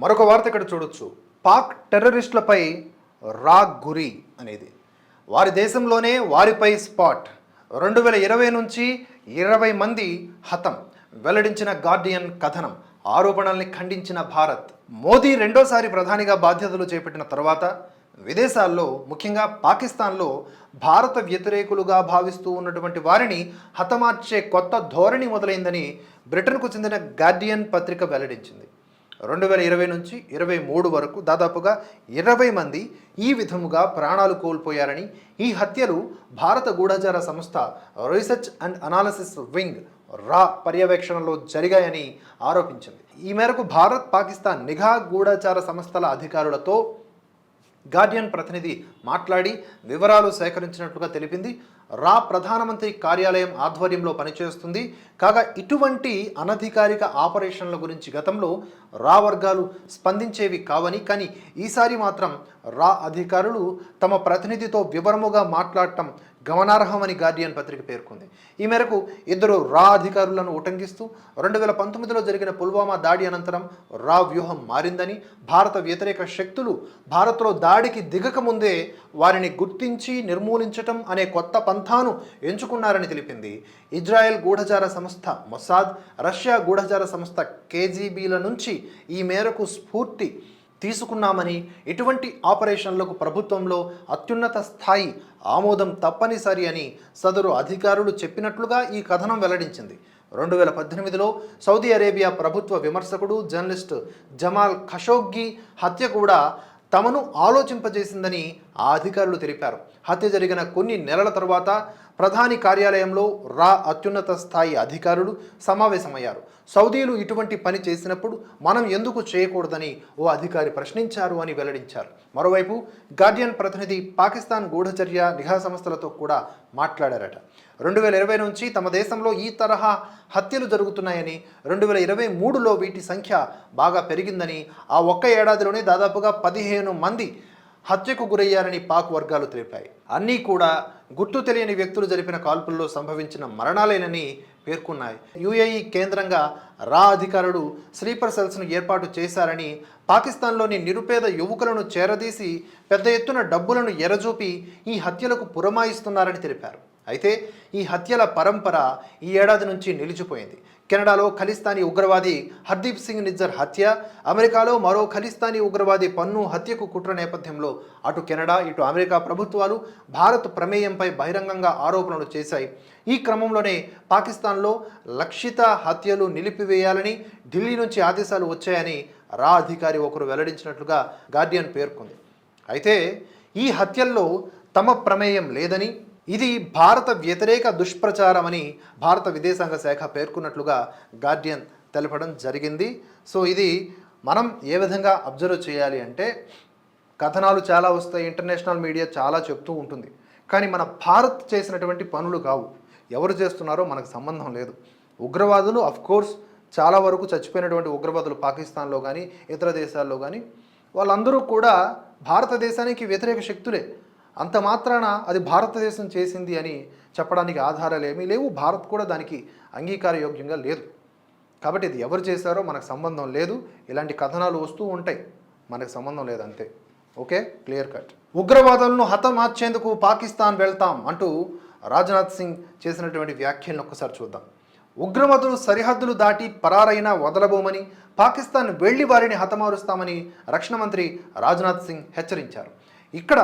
మరొక వార్త ఇక్కడ చూడొచ్చు. పాక్ టెర్రరిస్టులపై రాగ్ గురి అనేది. వారి దేశంలోనే వారిపై స్పాట్. రెండు వేల ఇరవై నుంచి ఇరవై మంది హతం. వెల్లడించిన గార్డియన్ కథనం. ఆరోపణల్ని ఖండించిన భారత్. మోదీ రెండోసారి ప్రధానిగా బాధ్యతలు చేపట్టిన తర్వాత విదేశాల్లో ముఖ్యంగా పాకిస్తాన్లో భారత వ్యతిరేకులుగా భావిస్తూ ఉన్నటువంటి వారిని హతమార్చే కొత్త ధోరణి మొదలైందని బ్రిటన్కు చెందిన గార్డియన్ పత్రిక వెల్లడించింది. రెండు వేల ఇరవై నుంచి ఇరవై మూడు వరకు దాదాపుగా ఇరవై మంది ఈ విధముగా ప్రాణాలు కోల్పోయారని ఈ హత్యలు భారత గూఢచార సంస్థ రీసెర్చ్ అండ్ అనాలిసిస్ వింగ్ రా పర్యవేక్షణలో జరిగాయని ఆరోపించింది. ఈ మేరకు భారత్ పాకిస్తాన్ నిఘా గూఢచార సంస్థల అధికారులతో గార్డియన్ ప్రతినిధి మాట్లాడి వివరాలు సేకరించినట్లుగా తెలిపింది. రా ప్రధానమంత్రి కార్యాలయం ఆధ్వర్యంలో పనిచేస్తుంది. కాగా ఇటువంటి అనధికారిక ఆపరేషన్ల గురించి గతంలో రా వర్గాలు స్పందించేవి కావని కానీ ఈసారి మాత్రం రా అధికారులు తమ ప్రతినిధితో వివరముగా మాట్లాడటం గమనార్హమని గార్డియన్ పత్రిక పేర్కొంది. ఈ మేరకు ఇద్దరు రా అధికారులను ఉటంకిస్తూ రెండు వేల పంతొమ్మిదిలో జరిగిన పుల్వామా దాడి అనంతరం రా వ్యూహం మారిందని భారత వ్యతిరేక శక్తులు భారత్లో దాడికి దిగక ముందే వారిని గుర్తించి నిర్మూలించటం అనే కొత్త పంథాను ఎంచుకున్నారని తెలిపింది. ఇజ్రాయెల్ గూఢచార సంస్థ మొసాద్ రష్యా గూఢచార సంస్థ కేజీబీల నుంచి ఈ మేరకు స్ఫూర్తి తీసుకున్నామని ఇటువంటి ఆపరేషన్లకు ప్రభుత్వంలో అత్యున్నత స్థాయి ఆమోదం తప్పనిసరి అని సదరు అధికారులు చెప్పినట్లుగా ఈ కథనం వెల్లడించింది. రెండు వేల పద్దెనిమిదిలో సౌదీ అరేబియా ప్రభుత్వ విమర్శకుడు జర్నలిస్ట్ జమాల్ ఖషోగ్గి హత్య కూడా తమను ఆలోచింపజేసిందని ఆ అధికారులు తెలిపారు. హత్య జరిగిన కొన్ని నెలల తరువాత ప్రధాని కార్యాలయంలో రా అత్యున్నత స్థాయి అధికారులు సమావేశమయ్యారు. సౌదీలు ఇటువంటి పని చేసినప్పుడు మనం ఎందుకు చేయకూడదని ఓ అధికారి ప్రశ్నించారు అని వెల్లడించారు. మరోవైపు గార్డియన్ ప్రతినిధి పాకిస్తాన్ గూఢచర్య నిఘా సంస్థలతో కూడా మాట్లాడారట. రెండు వేల ఇరవై నుంచి తమ దేశంలో ఈ తరహా హత్యలు జరుగుతున్నాయని రెండు వేల ఇరవై మూడులో వీటి సంఖ్య బాగా పెరిగిందని ఆ ఒక్క ఏడాదిలోనే దాదాపుగా పదిహేను మంది హత్యకు గురయ్యారని పాక్ వర్గాలు తెలిపాయి. అన్నీ కూడా గుర్తు తెలియని వ్యక్తులు జరిపిన కాల్పుల్లో సంభవించిన మరణాలేనని పేర్కొన్నాయి. యుఏఈ కేంద్రంగా రా అధికారులు స్లీపర్ సెల్స్ను ఏర్పాటు చేశారని పాకిస్తాన్లోని నిరుపేద యువకులను చేరదీసి పెద్ద ఎత్తున డబ్బులను ఎరజూపి ఈ హత్యలకు పురమాయిస్తున్నారని తెలిపారు. అయితే ఈ హత్యల పరంపర ఈ ఏడాది నుంచి నిలిచిపోయింది. కెనడాలో ఖలిస్తానీ ఉగ్రవాది హర్దీప్ సింగ్ నిజ్జర్ హత్య అమెరికాలో మరో ఖలిస్తానీ ఉగ్రవాది పన్ను హత్యకు కుట్ర నేపథ్యంలో అటు కెనడా ఇటు అమెరికా ప్రభుత్వాలు భారత్ ప్రమేయంపై బహిరంగంగా ఆరోపణలు చేశాయి. ఈ క్రమంలోనే పాకిస్తాన్లో లక్షిత హత్యలు నిలిపివేయాలని ఢిల్లీ నుంచి ఆదేశాలు వచ్చాయని రా అధికారి ఒకరు వెల్లడించినట్లుగా గార్డియన్ పేర్కొంది. అయితే ఈ హత్యల్లో తమ ప్రమేయం లేదని ఇది భారత వ్యతిరేక దుష్ప్రచారమని భారత విదేశాంగ శాఖ పేర్కొన్నట్లుగా గార్డియన్ తెలపడం జరిగింది. సో ఇది మనం ఏ విధంగా అబ్జర్వ్ చేయాలి అంటే కథనాలు చాలా వస్తాయి ఇంటర్నేషనల్ మీడియా చాలా చెప్తూ ఉంటుంది. కానీ మన భారత్ చేసినటువంటి పనులు కావు. ఎవరు చేస్తున్నారో మనకు సంబంధం లేదు. ఉగ్రవాదులు కోర్స్ చాలా వరకు చచ్చిపోయినటువంటి ఉగ్రవాదులు పాకిస్తాన్లో కానీ ఇతర దేశాల్లో కానీ వాళ్ళందరూ కూడా భారతదేశానికి వ్యతిరేక శక్తులే. అంత మాత్రాన అది భారతదేశం చేసింది అని చెప్పడానికి ఆధారాలు ఏమీ లేవు. భారత్ కూడా దానికి అంగీకారయోగ్యంగా లేదు. కాబట్టి ఇది ఎవరు చేశారో మనకు సంబంధం లేదు. ఇలాంటి కథనాలు వస్తూ ఉంటాయి. మనకు సంబంధం లేదు అంతే ఓకే? Clear cut. ఉగ్రవాదులను హతమార్చేందుకు పాకిస్తాన్ వెళ్తాం అంటూ రాజ్నాథ్ సింగ్ చేసినటువంటి వ్యాఖ్యలను ఒక్కసారి చూద్దాం. ఉగ్రవాదులు సరిహద్దులు దాటి పరారైనా వదలబోమని పాకిస్తాన్ వెళ్ళి వారిని హతమారుస్తామని రక్షణ మంత్రి రాజ్నాథ్ సింగ్ హెచ్చరించారు. ఇక్కడ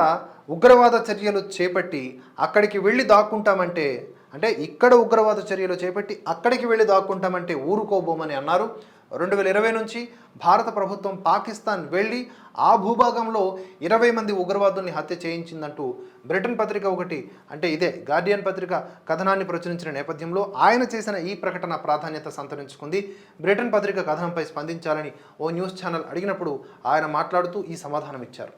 ఉగ్రవాద చర్యలు చేపట్టి అక్కడికి వెళ్ళి దాక్కుంటామంటే అంటే ఇక్కడ ఉగ్రవాద చర్యలు చేపట్టి అక్కడికి వెళ్ళి దాక్కుంటామంటే ఊరుకోబోమని అన్నారు. రెండు వేల ఇరవై నుంచి భారత ప్రభుత్వం పాకిస్తాన్ వెళ్ళి ఆ భూభాగంలో ఇరవై మంది ఉగ్రవాదుల్ని హత్య చేయించిందంటూ బ్రిటన్ పత్రిక ఒకటి అంటే ఇదే గార్డియన్ పత్రిక కథనాన్ని ప్రచురించిన నేపథ్యంలో ఆయన చేసిన ఈ ప్రకటన ప్రాధాన్యత సంతరించుకుంది. బ్రిటన్ పత్రిక కథనంపై స్పందించాలని ఓ న్యూస్ ఛానల్ అడిగినప్పుడు ఆయన మాట్లాడుతూ ఈ సమాధానం ఇచ్చారు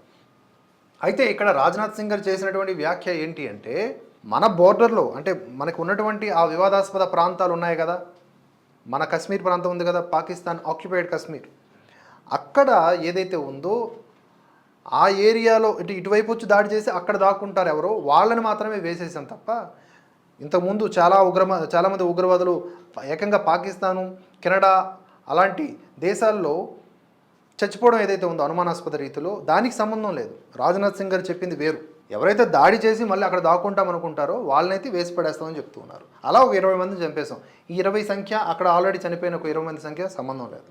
అయితే ఇక్కడ రాజ్నాథ్ సింగ్ గారు చేసినటువంటి వ్యాఖ్య ఏంటి అంటే మన బోర్డర్లో అంటే మనకు ఉన్నటువంటి ఆ వివాదాస్పద ప్రాంతాలు ఉన్నాయి కదా. మన కశ్మీర్ ప్రాంతం ఉంది కదా పాకిస్తాన్ ఆక్యుపైడ్ కశ్మీర్. అక్కడ ఏదైతే ఉందో ఆ ఏరియాలో ఇటు ఇటువైపు వచ్చి దాడి చేసి అక్కడ దాక్కుంటారు ఎవరో వాళ్ళని మాత్రమే వేసేసాం తప్ప ఇంతకుముందు చాలా ఉగ్రమ చాలామంది ఉగ్రవాదులు ఏకంగా పాకిస్తాను కెనడా అలాంటి దేశాల్లో చచ్చిపోవడం ఏదైతే ఉందో అనుమానాస్పద రీతిలో దానికి సంబంధం లేదు. రాజ్నాథ్ సింగ్ గారు చెప్పింది వేరు. ఎవరైతే దాడి చేసి మళ్ళీ అక్కడ దాక్కుంటాం అనుకుంటారో వాళ్ళనైతే వేసి పడేస్తామని చెప్తూ ఉన్నారు. అలా ఒక ఇరవై మందిని చంపేశాం. ఈ ఇరవై సంఖ్య అక్కడ ఆల్రెడీ చనిపోయిన ఒక ఇరవై మంది సంఖ్య సంబంధం లేదు.